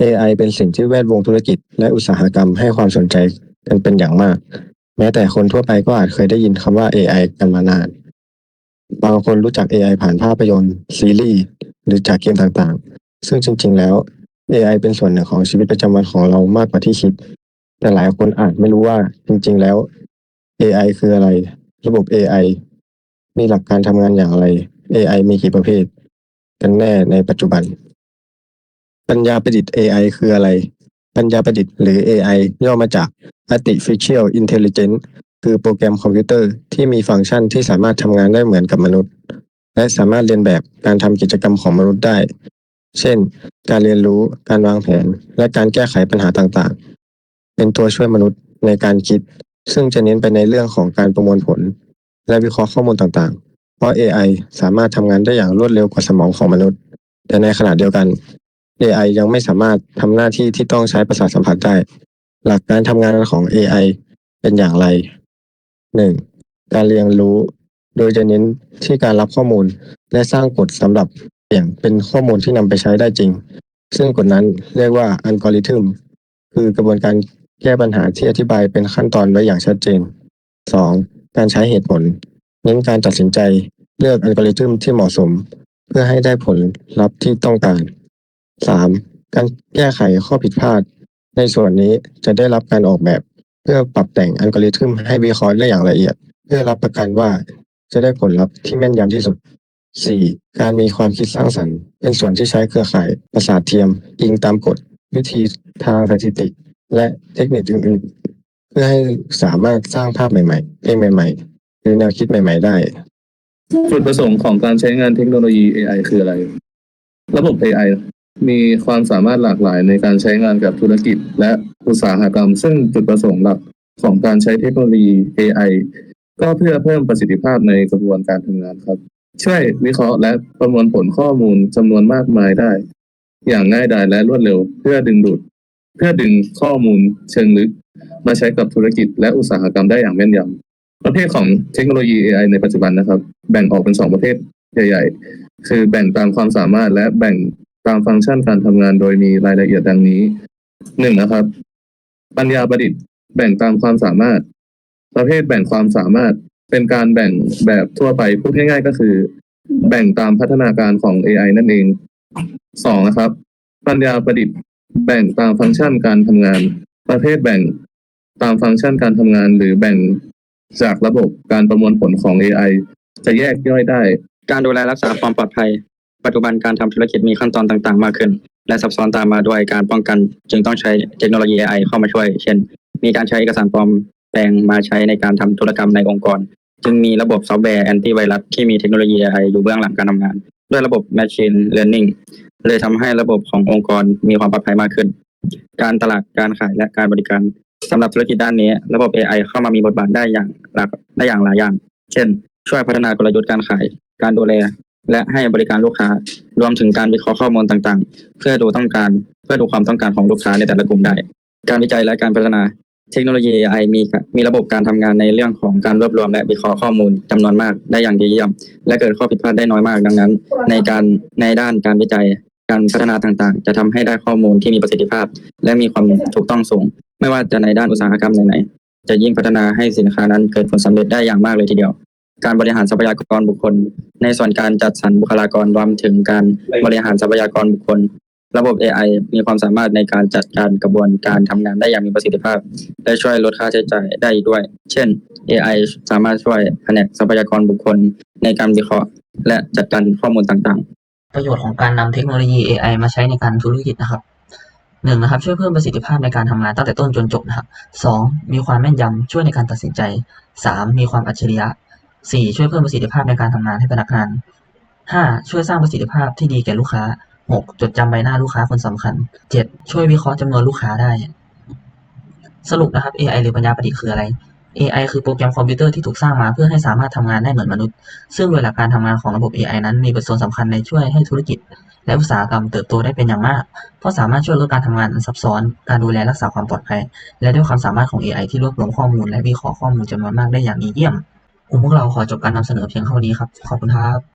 AI เป็นสิ่งที่แวดวงธุรกิจและอุตสาหกรรมให้ความสนใจกันเป็นอย่างมาก แม้แต่คนทั่วไปก็อาจเคยได้ยินคำว่า AI กันมานาน บางคนรู้จัก AI ผ่านภาพยนตร์ ซีรีส์หรือจากเกมต่างๆ ซึ่งจริง ๆ แล้ว AI เป็นส่วนหนึ่งของชีวิตประจำวันของเรามากกว่าที่คิด แต่หลายคนอาจไม่รู้ว่าจริง ๆ แล้ว AI คืออะไร ระบบ AI มีหลักการทำงานอย่างไร AI มีกี่ประเภท กันแน่ในปัจจุบัน ปัญญาประดิษฐ์ AI คืออะไร ปัญญาประดิษฐ์หรือ AI ย่อมาจาก Artificial Intelligence คือโปรแกรมคอมพิวเตอร์ที่มีฟังก์ชันที่สามารถทำงานได้เหมือนกับมนุษย์ และสามารถเรียนแบบการทำกิจกรรมของมนุษย์ได้ เช่น การเรียนรู้ การวางแผน และการแก้ไขปัญหาต่างๆ เป็นตัวช่วยมนุษย์ในการคิด ซึ่งจะเน้นไปในเรื่องของการประมวลผล และวิเคราะห์ข้อมูลต่างๆ เพราะ AI สามารถทำงานได้อย่างรวดเร็วกว่าสมองของมนุษย์ แต่ในขณะเดียวกัน AI ยังไม่สามารถทำหน้าที่ที่ต้องใช้ประสาทสัมผัสได้ หลักการทำงานของ AI เป็นอย่างไร 1. การเรียนรู้ โดยจะเน้นที่การรับข้อมูล และสร้างกฎสำหรับเปลี่ยนเป็นข้อมูลที่นำไปใช้ได้จริง ซึ่งกฎนั้นเรียกว่าอัลกอริทึมคือกระบวนการแก้ปัญหาที่อธิบายเป็นขั้นตอนไว้อย่างชัดเจน 2. การใช้เหตุผล เน้นการตัดสินใจเลือกอัลกอริทึมที่เหมาะสม เพื่อให้ได้ผลลัพธ์ที่ต้องการ 3. การแก้ไขข้อผิดพลาด ในส่วนนี้จะได้รับการออกแบบ เพื่อปรับแต่งอัลกอริทึมให้วิเคราะห์ได้อย่างละเอียด เพื่อรับประกันว่าจะได้ผลลัพธ์ที่แม่นยำที่สุด 4. การมีความคิดสร้างสรรค์ เป็นส่วนที่ใช้เครือข่ายประสาทเทียมอิงตามกฎวิธีทางสถิติ และเทคนิคอื่นๆ เพื่อให้สามารถสร้างภาพใหม่ๆเพลงใหม่ๆ หรือแนวคิดใหม่ ๆ ได้ จุดประสงค์ของการใช้งานเทคโนโลยี AI คืออะไร ระบบ AI มีความสามารถหลากหลายในการใช้งานกับธุรกิจ และอุตสาหกรรม ซึ่งจุดประสงค์หลักของการใช้เทคโนโลยี AI ก็เพื่อเพิ่มประสิทธิภาพในกระบวนการทำงานครับ ช่วยวิเคราะห์และประมวลผลข้อมูลจำนวนมากมายได้ อย่างง่ายดายและรวดเร็ว เพื่อดึงดูด เพื่อดึงข้อมูลเชิงลึก มาใช้กับธุรกิจและอุตสาหกรรมได้อย่างแม่นยำประเภทของเทคโนโลยี AI ในปัจจุบันนะครับ แบ่งออกเป็นสองประเภทใหญ่ ๆ คือแบ่งตามความสามารถและแบ่ง ตามฟังก์ชันการทำงานโดยมีรายละเอียดดังนี้หนึ่งนะครับ ปัญญาประดิษฐ์แบ่งตามความสามารถ ประเภทแบ่งความสามารถเป็นการแบ่งแบบทั่วไปพูดง่ายๆก็คือ แบ่งตามพัฒนาการของ AI นั่นเองสองนะครับ ปัญญาประดิษฐ์แบ่งตามฟังก์ชันการทำงาน ประเภทแบ่งตามฟังก์ชันการทำงาน หรือแบ่งจากระบบการประมวลผลของ AI จะแยกย่อยได้ การดูแลรักษาความปลอดภัย ปัจจุบันการทำธุรกิจมีขั้นตอนต่างๆ มากขึ้น และซับซ้อนตามมาด้วยการป้องกัน จึงต้องใช้เทคโนโลยี AI เข้ามาช่วย เช่น มีการใช้เอกสารปลอมแปลงมาใช้ในการทำธุรกรรมในองค์กร จึงมีระบบซอฟต์แวร์แอนตี้ไวรัสที่มีเทคโนโลยี AI อยู่เบื้องหลังการทำงาน ด้วยระบบ Machine Learning เลยทำให้ระบบขององค์กรมีความปลอดภัยมากขึ้น การตลาดการขายและการบริการสำหรับธุรกิจด้านนี้ ระบบ AI เข้ามามีบทบาทได้อย่างหลากได้อย่างหลายอย่าง เช่น ช่วยพัฒนากลยุทธ์การขาย การดูแล และให้บริการลูกค้า รวมถึงการวิเคราะห์ข้อมูลต่างๆ เพื่อดูต้องการเพื่อดูความต้องการของลูกค้าในแต่ละกลุ่มได้ การวิจัยและการพัฒนาเทคโนโลยี AI มีมีระบบการทำงานในเรื่องของการรวบรวมและวิเคราะห์ข้อมูลจำนวนมากได้อย่างดีเยี่ยม และเกิดข้อผิดพลาดได้น้อยมากดังนั้น ในการในด้านการวิจัยการพัฒนาต่างๆ จะทำให้ได้ข้อมูลที่มีประสิทธิภาพ และมีความถูกต้องสูง ไม่ว่าจะในด้านอุตสาหกรรมไหนๆจะยิ่งพัฒนาให้สินค้านั้นเกิดผลสำเร็จได้อย่างมากเลยทีเดียว การบริหารทรัพยากรบุคคล ในส่วนการจัดสรรบุคลากรรวมถึงการบริหารทรัพยากรบุคคล ระบบ AI มีความสามารถในการจัดการกระบวนการทำงานได้อย่างมีประสิทธิภาพ และช่วยลดค่าใช้จ่ายได้อีกด้วย เช่น AI สามารถช่วยแผนกทรัพยากรบุคคล ในการวิเคราะห์ และจัดการข้อมูลต่างๆ ประโยชน์ของการนำเทคโนโลยี AI มาใช้ในการธุรกิจนะครับหนึ่งนะครับช่วยเพิ่มประสิทธิภาพในการทำงานตั้งแต่ต้นจนจบนะครับสองมีความแม่นยำช่วยในการตัดสินใจสามมีความอัจฉริยะ สี่ช่วยเพิ่มประสิทธิภาพในการทำงานให้พนักงานห้าช่วยสร้างประสิทธิภาพที่ดีแก่ลูกค้าหกจดจำใบหน้าลูกค้าคนสำคัญเจ็ดช่วยวิเคราะห์จำนวนลูกค้าได้ สรุปนะครับ AI หรือปัญญาประดิษฐ์คืออะไร AI คือโปรแกรมคอมพิวเตอร์ที่ถูกสร้างมาเพื่อให้สามารถทำงานได้เหมือนมนุษย์ ซึ่งโดยหลักการทำงานของระบบ AI นั้นมีบทส่วนสำคัญในช่วยให้ธุรกิจ และอุตสาหกรรมเติบโตได้เป็นอย่างมาก เพราะสามารถช่วยลดการทำงานอันซับซ้อน การดูแลรักษาความปลอดภัย และด้วยความสามารถของ AI ที่รวบรวมข้อมูลและวิเคราะห์ข้อมูลจำนวนมากได้อย่างดีเยี่ยม กลุ่มพวกเราขอจบการนำเสนอเพียงเท่านี้ครับ ขอบคุณครับ